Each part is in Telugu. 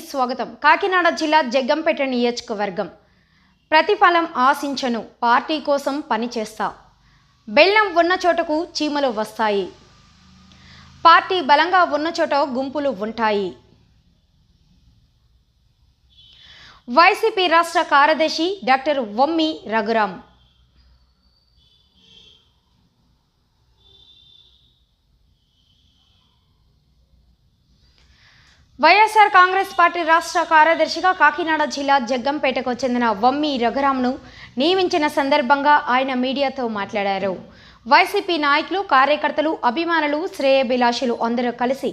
స్వాగతం. కాకినాడ జిల్లా జగ్గంపేట నియోజకవర్గం. ప్రతిఫలం ఆశించను. పార్టీ కోసం పనిచేస్తా బెల్లం ఉన్న చోటకు చీమలు వస్తాయి. పార్టీ బలంగా ఉన్న చోట గుంపులు ఉంటాయి. వైసీపీ రాష్ట్ర కార్యదర్శి డాక్టర్ వమ్మి రఘురాం వైఎస్ఆర్ కాంగ్రెస్ పార్టీ రాష్ట్ర కార్యదర్శిగా కాకినాడ జిల్లా జగ్గంపేటకు చెందిన వమ్మి రఘురామ్ను నియమించిన సందర్భంగా ఆయన మీడియాతో మాట్లాడారు. వైసీపీ నాయకులు కార్యకర్తలు అభిమానులు శ్రేయభిలాషులు అందరూ కలిసి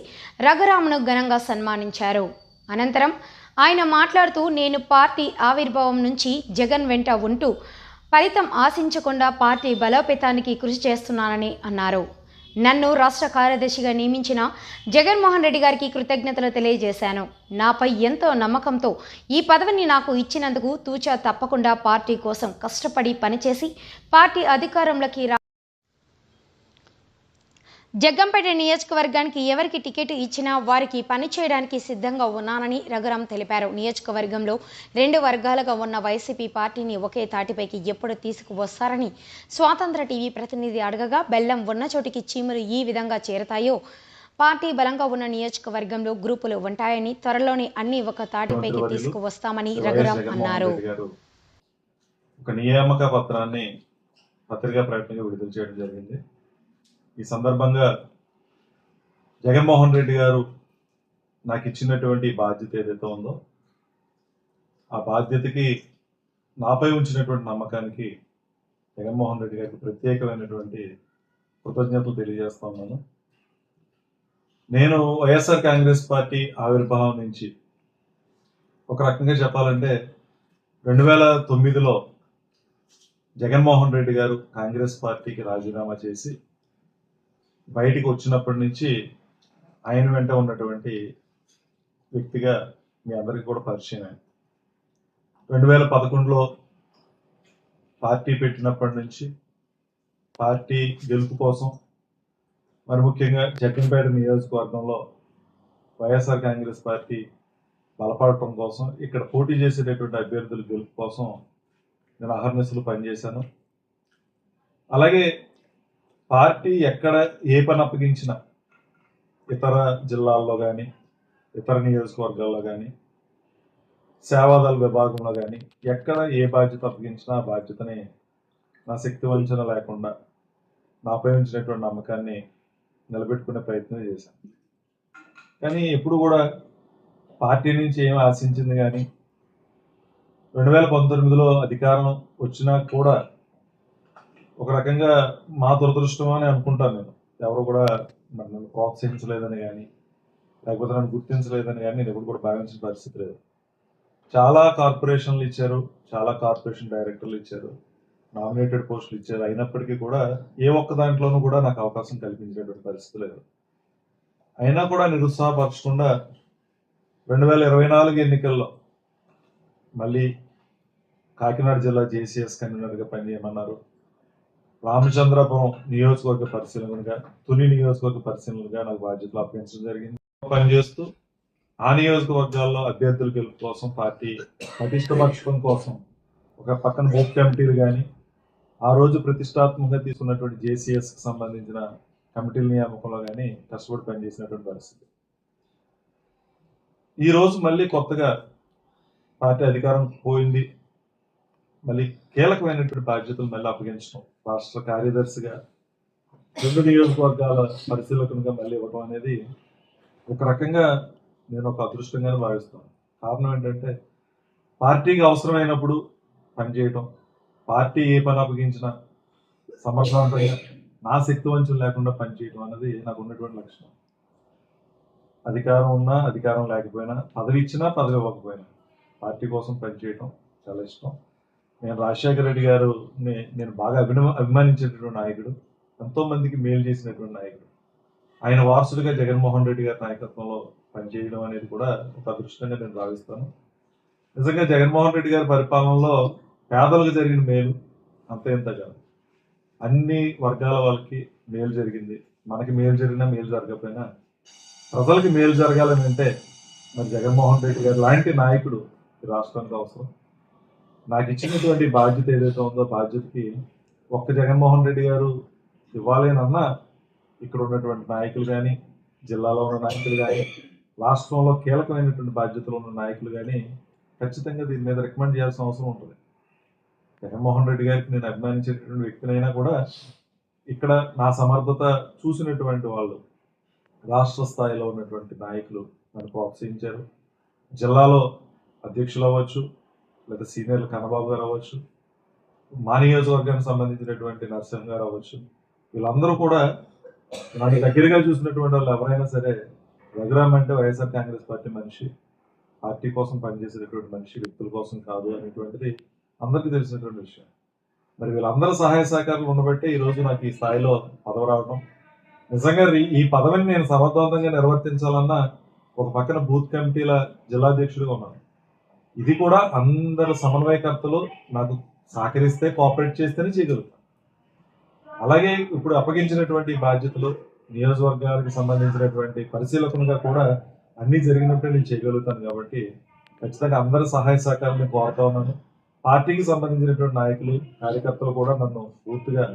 రఘురామ్ను ఘనంగా సన్మానించారు. అనంతరం ఆయన మాట్లాడుతూ నేను పార్టీ ఆవిర్భావం నుంచి జగన్ వెంట ఉంటూ ఫలితం ఆశించకుండా పార్టీ బలోపేతానికి కృషి చేస్తున్నానని అన్నారు. నన్ను రాష్ట్ర కార్యదర్శిగా నియమించిన జగన్మోహన్ రెడ్డి గారికి కృతజ్ఞతలు తెలియజేశాను. నాపై ఎంతో నమ్మకంతో ఈ పదవిని నాకు ఇచ్చినందుకు తూచా తప్పకుండా పార్టీ కోసం కష్టపడి పనిచేసి పార్టీ అధికారంలోకి రా జగ్గంపేట నియోజకవర్గానికి ఎవరికి టికెట్ ఇచ్చినా వారికి పని చేయడానికి సిద్ధంగా ఉన్నానని రఘురాం తెలిపారు. నియోజకవర్గంలో రెండు వర్గాలుగా ఉన్న వైసీపీ పార్టీని ఒకే తాటిపైకి ఎప్పుడు తీసుకువస్తారని స్వాతంత్ర టీవీ ప్రతినిధి అడగగా బెల్లం ఉన్న చోటికి చీమలు ఈ విధంగా చేరతాయో? పార్టీ బలంగా ఉన్న నియోజకవర్గంలో గ్రూపులు ఉంటాయని త్వరలోనే అన్ని ఒక తాటిపైకి తీసుకువస్తామని రఘురాం అన్నారు. ఒక నియామక పత్రాన్ని పత్రికా ప్రకటనగా విడుదల చేయడం జరిగింది. ఈ సందర్భంగా జగన్మోహన్ రెడ్డి గారు నాకు ఇచ్చినటువంటి బాధ్యత ఏదైతే ఉందో ఆ బాధ్యతకి నాపై ఉంచినటువంటి నమ్మకానికి జగన్మోహన్ రెడ్డి గారికి ప్రత్యేకమైనటువంటి కృతజ్ఞతలు తెలియజేస్తా ఉన్నాను. నేను వైఎస్ఆర్ కాంగ్రెస్ పార్టీ ఆవిర్భావం నుంచి ఒక రకంగా చెప్పాలంటే రెండు వేల తొమ్మిదిలో జగన్మోహన్ రెడ్డి గారు కాంగ్రెస్ పార్టీకి రాజీనామా చేసి బయటికి వచ్చినప్పటి నుంచి ఆయన వెంట ఉన్నటువంటి వ్యక్తిగా మీ అందరికీ కూడా పరిచయం రెండు వేల పదకొండులో పార్టీ పెట్టినప్పటి నుంచి పార్టీ గెలుపు కోసం మరి ముఖ్యంగా జగ్గంపేట నియోజకవర్గంలో వైఎస్ఆర్ కాంగ్రెస్ పార్టీ బలపడటం కోసం ఇక్కడ పోటీ చేసేటటువంటి అభ్యర్థుల గెలుపు కోసం నేను అహర్నిశలు పనిచేశాను. అలాగే పార్టీ ఎక్కడ ఏ పని అప్పగించినా ఇతర జిల్లాల్లో కానీ ఇతర నియోజకవర్గాల్లో కానీ సేవాదళ విభాగంలో కానీ ఎక్కడ ఏ బాధ్యత అప్పగించినా ఆ బాధ్యతని నా శక్తి వంచన లేకుండా నాపై ఉంచినటువంటి నమ్మకాన్ని నిలబెట్టుకునే ప్రయత్నం చేశాను. కానీ ఎప్పుడు కూడా పార్టీ నుంచి ఏం ఆశించింది కానీ రెండు వేల పంతొమ్మిదిలో అధికారం వచ్చినా కూడా ఒక రకంగా మా దురదృష్టం అని అనుకుంటాను నేను. ఎవరు కూడా మరి నన్ను ప్రోత్సహించలేదని కానీ లేకపోతే నన్ను గుర్తించలేదని కానీ నేను ఎప్పుడు కూడా భావించిన పరిస్థితి లేదు. చాలా కార్పొరేషన్లు ఇచ్చారు చాలా కార్పొరేషన్ డైరెక్టర్లు ఇచ్చారు నామినేటెడ్ పోస్టులు ఇచ్చారు. అయినప్పటికీ కూడా ఏ ఒక్క దాంట్లోనూ కూడా నాకు అవకాశం కల్పించేటువంటి పరిస్థితి లేదు. అయినా కూడా నిరుత్సాహపరచకుండా రెండు వేల ఇరవై నాలుగు ఎన్నికల్లో మళ్ళీ కాకినాడ జిల్లా జేసీఎస్ కన్వీనర్గా పనిచేయమన్నారు. రామచంద్రపురం నియోజకవర్గ పరిశీలనగా తొలి నియోజకవర్గ పరిశీలనగా నాకు బాధ్యతలు అప్పగించడం జరిగింది. పనిచేస్తూ ఆ నియోజకవర్గాల్లో అభ్యర్థుల గెలుపు కోసం పార్టీ పటిష్టపరచడం కోసం ఒక పక్కన హోప్ కమిటీలు కానీ ఆ రోజు ప్రతిష్టాత్మకంగా తీసుకున్నటువంటి జేసీఎస్కి సంబంధించిన కమిటీల నియామకంలో కానీ కష్టపడి పనిచేసినటువంటి పరిస్థితి. ఈ రోజు మళ్ళీ కొత్తగా పార్టీ అధికారం పోయింది. మళ్ళీ కీలకమైనటువంటి బాధ్యతలు మళ్ళీ అప్పగించడం. రాష్ట్ర కార్యదర్శిగా రెండు నియోజకవర్గాల పరిశీలకునిగా మళ్ళీ ఇవ్వడం అనేది ఒక రకంగా నేను ఒక అదృష్టంగానే భావిస్తాను. కారణం ఏంటంటే పార్టీకి అవసరమైనప్పుడు పనిచేయటం పార్టీ ఏ పని అప్పగించినా సమర్థవంతంగా నా శక్తి వంచం లేకుండా పనిచేయటం అనేది నాకు ఉన్నటువంటి లక్షణం. అధికారం ఉన్నా అధికారం లేకపోయినా పదవి ఇచ్చినా పదవి ఇవ్వకపోయినా పార్టీ కోసం పనిచేయటం చాలా ఇష్టం. నేను రాజశేఖర రెడ్డి గారు నేను బాగా అభిన అభిమానించేటటువంటి నాయకుడు ఎంతోమందికి మేలు చేసినటువంటి నాయకుడు. ఆయన వారసుడిగా జగన్మోహన్ రెడ్డి గారి నాయకత్వంలో పనిచేయడం అనేది కూడా ఒక అదృష్టంగా నేను భావిస్తాను. నిజంగా జగన్మోహన్ రెడ్డి గారి పరిపాలనలో పేదలకు జరిగిన మేలు అంత ఇంత కాదు. అన్ని వర్గాల వాళ్ళకి మేలు జరిగింది. మనకి మేలు జరిగినా మేలు జరగకపోయినా ప్రజలకి మేలు జరగాలని అంటే మరి జగన్మోహన్ రెడ్డి గారు లాంటి నాయకుడు ఈ రాష్ట్రానికి అవసరం. నాకు ఇచ్చినటువంటి బాధ్యత ఏదైతే ఉందో బాధ్యతకి ఒక్క జగన్మోహన్ రెడ్డి గారు ఇవ్వాలేనన్నా ఇక్కడ ఉన్నటువంటి నాయకులు కానీ జిల్లాలో ఉన్న నాయకులు కానీ రాష్ట్రంలో కీలకమైనటువంటి బాధ్యతలు ఉన్న నాయకులు కానీ ఖచ్చితంగా దీని మీద రికమెండ్ చేయాల్సిన అవసరం ఉంటుంది. జగన్మోహన్ రెడ్డి గారికి నేను అభిమానించేటటువంటి వ్యక్తినైనా కూడా ఇక్కడ నా సమర్థత చూసినటువంటి వాళ్ళు రాష్ట్ర స్థాయిలో ఉన్నటువంటి నాయకులు నన్ను ప్రోత్సహించారు. జిల్లాలో అధ్యక్షులు అవ్వచ్చు లేదా సీనియర్లు కన్నబాబు గారు అవ్వచ్చు మా నియోజకవర్గానికి సంబంధించినటువంటి నరసింహ గారు అవ్వచ్చు వీళ్ళందరూ కూడా నాకు దగ్గరగా చూసినటువంటి వాళ్ళు ఎవరైనా సరే రఘురామ్ అంటే వైఎస్ఆర్ కాంగ్రెస్ పార్టీ మనిషి పార్టీ కోసం పనిచేసేటటువంటి మనిషి వ్యక్తుల కోసం కాదు అనేటువంటిది అందరికీ తెలిసినటువంటి విషయం. మరి వీళ్ళందరూ సహాయ సహకారాలు ఉండబట్టే ఈ రోజు నాకు ఈ స్థాయిలో పదవి రావడం నిజంగా ఈ- ఈ పదవిని నేను సమర్థవంతంగా నిర్వర్తించాలన్నా ఒక పక్కన బూత్ కమిటీల జిల్లాధ్యక్షుడిగా ఉన్నాను. ఇది కూడా అందరు సమన్వయకర్తలు నాకు సహకరిస్తే కోఆపరేట్ చేస్తేనే చేయగలుగుతాను అలాగే ఇప్పుడు అప్పగించినటువంటి బాధ్యతలు నియోజకవర్గాలకు సంబంధించినటువంటి పరిశీలకులుగా కూడా అన్నీ జరిగినట్టు నేను చేయగలుగుతాను కాబట్టి ఖచ్చితంగా అందరి సహాయ సహకారాన్ని కోరుతా ఉన్నాను. పార్టీకి సంబంధించినటువంటి నాయకులు కార్యకర్తలు కూడా నన్ను పూర్తిగా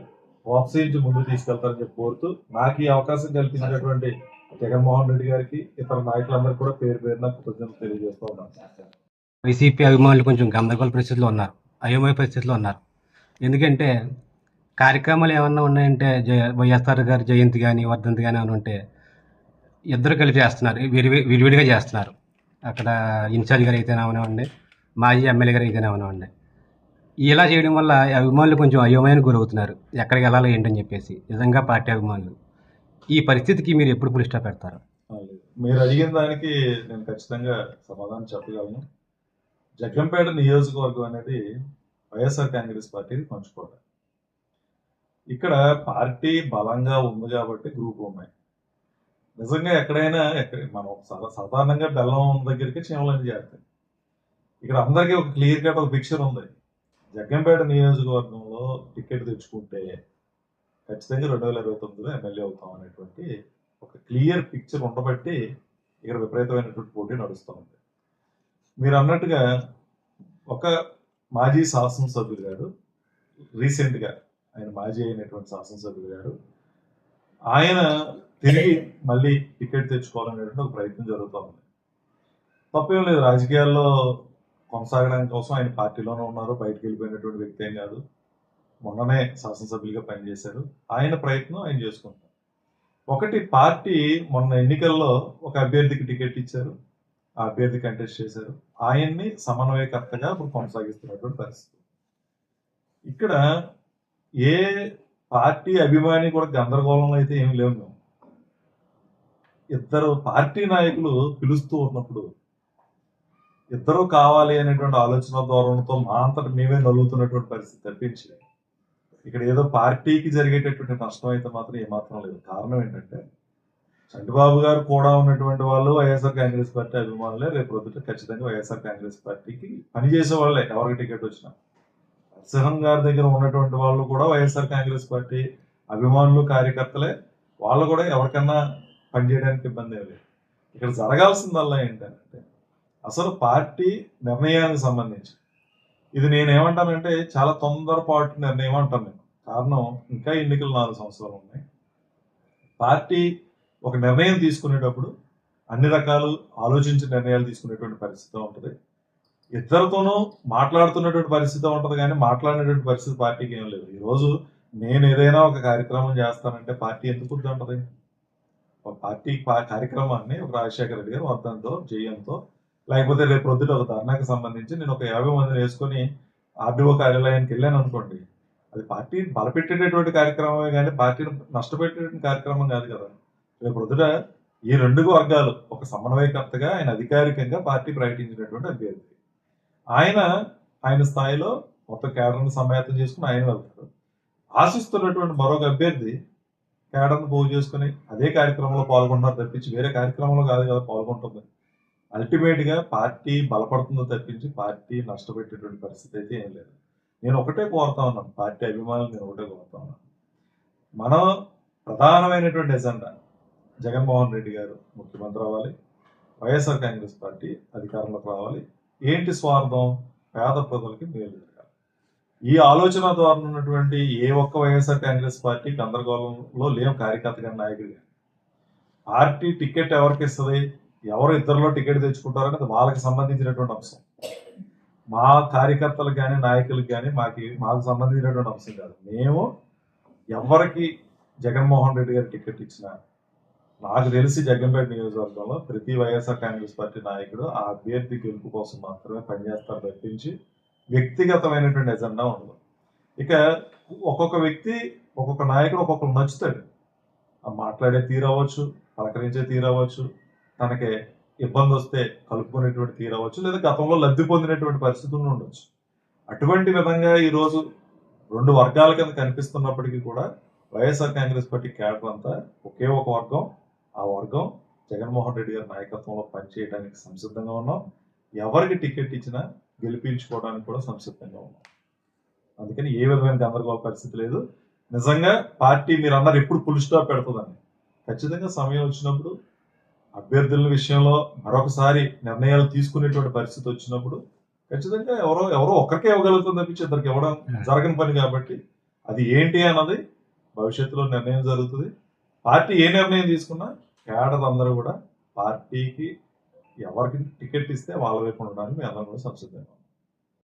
ప్రోత్సహించి ముందుకు తీసుకెళ్తారని చెప్పి కోరుతూ నాకు ఈ అవకాశం కల్పించినటువంటి జగన్మోహన్ రెడ్డి గారికి ఇతర నాయకులందరికీ కూడా పేరు పేరున కృతజ్ఞతలు తెలియజేస్తూ ఉన్నాను. వైసీపీ అభిమానులు కొంచెం గందరగోళ పరిస్థితిలో ఉన్నారు అయోమయ పరిస్థితిలో ఉన్నారు. ఎందుకంటే కార్యక్రమాలు ఏమన్నా ఉన్నాయంటే జయ వైఎస్ఆర్ గారి జయంతి కానీ వర్ధంతి కానీ అని ఉంటే ఇద్దరు కలిపి చేస్తున్నారు విడి విడివిడిగా చేస్తున్నారు. అక్కడ ఇన్ఛార్జ్ గారు అయితేనే అవనివ్వండి మాజీ ఎమ్మెల్యే గారు అయితేనే అవనివ్వండి. ఇలా చేయడం వల్ల అభిమానులు కొంచెం అయోమయానికి గురవుతున్నారు ఎక్కడికి వెళ్ళాలి ఏంటని చెప్పేసి. నిజంగా పార్టీ అభిమానులు ఈ పరిస్థితికి మీరు ఎప్పుడు పులి పెడతారు? మీరు అడిగిన దానికి నేను ఖచ్చితంగా సమాధానం చెప్పగలను. జగ్గంపేట నియోజకవర్గం అనేది వైఎస్ఆర్ కాంగ్రెస్ పార్టీది పంచుకోట. ఇక్కడ పార్టీ బలంగా ఉంది కాబట్టి గ్రూప్ ఉన్నాయి నిజంగా ఎక్కడైనా ఎక్కడ మనం సాధారణంగా బెల్లం దగ్గరికి చీమలని చేస్తాయి ఇక్కడ అందరికీ ఒక క్లియర్ కట్ ఒక పిక్చర్ ఉంది. జగ్గంపేట నియోజకవర్గంలో టికెట్ తెచ్చుకుంటే ఖచ్చితంగా రెండు వేల ఇరవై తొమ్మిదిలో ఎమ్మెల్యే అవుతాం అనేటువంటి ఒక క్లియర్ పిక్చర్ ఉండబట్టి ఇక్కడ విపరీతమైనటువంటి పోటీ నడుస్తూ ఉంది. మీరు అన్నట్టుగా ఒక మాజీ శాసనసభ్యులు గారు రీసెంట్గా ఆయన మాజీ అయినటువంటి శాసనసభ్యులు గారు ఆయన తిరిగి మళ్ళీ టికెట్ తెచ్చుకోవాలనేటువంటి ఒక ప్రయత్నం జరుగుతూ ఉంది. తప్పేం లేదు రాజకీయాల్లో కొనసాగడానికి కోసం ఆయన పార్టీలోనే ఉన్నారు బయటకు వెళ్ళిపోయినటువంటి వ్యక్తి ఏం కాదు. మొన్ననే శాసనసభ్యులుగా పనిచేశారు. ఆయన ప్రయత్నం ఆయన చేసుకుంటారు. ఒకటి పార్టీ మొన్న ఎన్నికల్లో ఒక అభ్యర్థికి టికెట్ ఇచ్చారు. అభ్యర్థి కంటెస్ట్ చేశారు. ఆయన్ని సమన్వయకర్తగా ఇప్పుడు కొనసాగిస్తున్నటువంటి పరిస్థితి. ఇక్కడ ఏ పార్టీ అభిమాని కూడా గందరగోళంలో అయితే ఏమి లేవు మేము. ఇద్దరు పార్టీ నాయకులు పిలుస్తూ ఉన్నప్పుడు ఇద్దరు కావాలి అనేటువంటి ఆలోచన ధోరణితో మా అంతటి మేమే నలుగుతున్నటువంటి పరిస్థితి తప్పించి ఇక్కడ ఏదో పార్టీకి జరిగేటటువంటి నష్టం అయితే మాత్రం ఏమాత్రం లేదు. కారణం ఏంటంటే చంద్రబాబు గారు కూడా ఉన్నటువంటి వాళ్ళు వైఎస్ఆర్ కాంగ్రెస్ పార్టీ అభిమానులే. రేపు రొద్దుట ఖచ్చితంగా వైఎస్ఆర్ కాంగ్రెస్ పార్టీకి పనిచేసే వాళ్ళే. ఎవరికి టికెట్ వచ్చినా. నరసింహం గారి దగ్గర ఉన్నటువంటి వాళ్ళు కూడా వైఎస్ఆర్ కాంగ్రెస్ పార్టీ అభిమానులు కార్యకర్తలే. వాళ్ళు కూడా ఎవరికన్నా పనిచేయడానికి ఇబ్బంది ఏం లేదు. ఇక్కడ జరగాల్సిందల్లా ఏంటంటే అసలు పార్టీ నిర్ణయానికి సంబంధించి ఇది నేనేమంటానంటే చాలా తొందరపాటు నిర్ణయం అంటాను నేను. కారణం ఇంకా ఎన్నికలు నాలుగు సంవత్సరాలు ఉన్నాయి. పార్టీ ఒక నిర్ణయం తీసుకునేటప్పుడు అన్ని రకాలు ఆలోచించి నిర్ణయాలు తీసుకునేటువంటి పరిస్థితి ఉంటుంది. ఇద్దరితోనూ మాట్లాడుతున్నటువంటి పరిస్థితి ఉంటుంది కానీ మాట్లాడినటువంటి పరిస్థితి పార్టీకి ఏం లేదు. ఈరోజు నేను ఏదైనా ఒక కార్యక్రమం చేస్తానంటే పార్టీ ఎందుకు ఉంటుంది? ఒక పార్టీ పా- కార్యక్రమాన్ని ఒక రాజశేఖర రెడ్డి గారు వర్ధంతో జయంతో లేకపోతే రేపు ప్రొద్దుట ఒక ధర్నాకి సంబంధించి నేను ఒక యాభై మందిని వేసుకొని ఆర్డీఓ కార్యాలయానికి వెళ్ళాను అనుకోండి అది పార్టీ బలపెట్టేటటువంటి కార్యక్రమమే కానీ పార్టీని నష్టపెట్టేటువంటి కార్యక్రమం కాదు కదా. రేపు ప్రొద్దుట ఈ రెండు వర్గాలు ఒక సమన్వయకర్తగా ఆయన అధికారికంగా పార్టీ ప్రకటించినటువంటి అభ్యర్థి. ఆయన ఆయన స్థాయిలో మొత్తం కేడర్ను సమాయత్తం చేసుకుని ఆయన వెళ్తారు ఆశిస్తున్నటువంటి మరొక అభ్యర్థి కేడర్ను పోగు చేసుకుని అదే కార్యక్రమంలో పాల్గొంటున్నారు తప్పించి వేరే కార్యక్రమంలో కాదు కదా పాల్గొంటుంది అల్టిమేట్గా పార్టీ బలపడుతుందో తప్పించి పార్టీ నష్టపెట్టేటువంటి పరిస్థితి అయితే ఏం లేదు. నేను ఒకటే కోరుతా ఉన్నాను. పార్టీ అభిమానులు నేను ఒకటే కోరుతా ఉన్నాను. మనం ప్రధానమైనటువంటి ఎజెండా జగన్మోహన్ రెడ్డి గారు ముఖ్యమంత్రి అవ్వాలి. వైఎస్ఆర్ కాంగ్రెస్ పార్టీ అధికారంలోకి రావాలి. ఏంటి స్వార్థం? పేద ప్రజలకి మేలు జరగాలి. ఈ ఆలోచన ద్వారా ఉన్నటువంటి ఏ ఒక్క వైఎస్ఆర్ కాంగ్రెస్ పార్టీ గందరగోళంలో లేవు కార్యకర్త గారి నాయకుడు పార్టీ టికెట్ ఎవరికి ఇస్తుంది? ఎవరు ఇద్దరిలో టికెట్ తెచ్చుకుంటారో అనేది వాళ్ళకి సంబంధించినటువంటి అంశం. మా కార్యకర్తలకు కానీ నాయకులకు కానీ మాకు మాకు సంబంధించినటువంటి అంశం కాదు. మేము ఎవరికి జగన్మోహన్ రెడ్డి గారి టికెట్ ఇచ్చినా నాకు తెలిసి జగ్గంపేట నియోజకవర్గంలో ప్రతి వైఎస్ఆర్ కాంగ్రెస్ పార్టీ నాయకుడు ఆ అభ్యర్థి గెలుపు కోసం మాత్రమే పనిచేస్తారు తప్పించి వ్యక్తిగతమైనటువంటి ఎజెండా ఉండదు. ఇక ఒక్కొక్క వ్యక్తి ఒక్కొక్క నాయకుడు ఒక్కొక్కరు నచ్చుతాడు. ఆ మాట్లాడే తీరవచ్చు పలకరించే తీరవచ్చు తనకి ఇబ్బంది వస్తే కలుపుకునేటువంటి తీరవచ్చు లేదా గతంలో లబ్ధి పొందినటువంటి పరిస్థితులు ఉండొచ్చు. అటువంటి విధంగా ఈరోజు రెండు వర్గాల కింద కనిపిస్తున్నప్పటికీ కూడా వైఎస్ఆర్ కాంగ్రెస్ పార్టీ క్యాడర్ అంతా ఒకే ఒక వర్గం. ఆ వర్గం జగన్మోహన్ రెడ్డి గారి నాయకత్వంలో పనిచేయడానికి సంసిద్ధంగా ఉన్నాం. ఎవరికి టికెట్ ఇచ్చినా గెలిపించుకోవడానికి కూడా సంసిద్ధంగా ఉన్నాం. అందుకని ఏ విధమైన గందరగోళ పరిస్థితి లేదు. నిజంగా పార్టీ మీరు అన్నారు ఎప్పుడు ఫుల్ స్టాప్ పెడుతుందని ఖచ్చితంగా సమయం వచ్చినప్పుడు అభ్యర్థుల విషయంలో మరొకసారి నిర్ణయాలు తీసుకునేటువంటి పరిస్థితి వచ్చినప్పుడు ఖచ్చితంగా ఎవరో ఎవరో ఒక్కరికే ఇవ్వగలుగుతుంది తప్పించి ఇద్దరికి ఇవ్వడం జరగని పని కాబట్టి అది ఏంటి అన్నది భవిష్యత్తులో నిర్ణయం జరుగుతుంది. పార్టీ ఏ నిర్ణయం తీసుకున్నా క్యాడర్ అందరూ కూడా పార్టీకి ఎవరికి టికెట్ ఇస్తే వాళ్ళ వైపు ఉండడానికి మేము అందరం కూడా సంసిద్ధంగా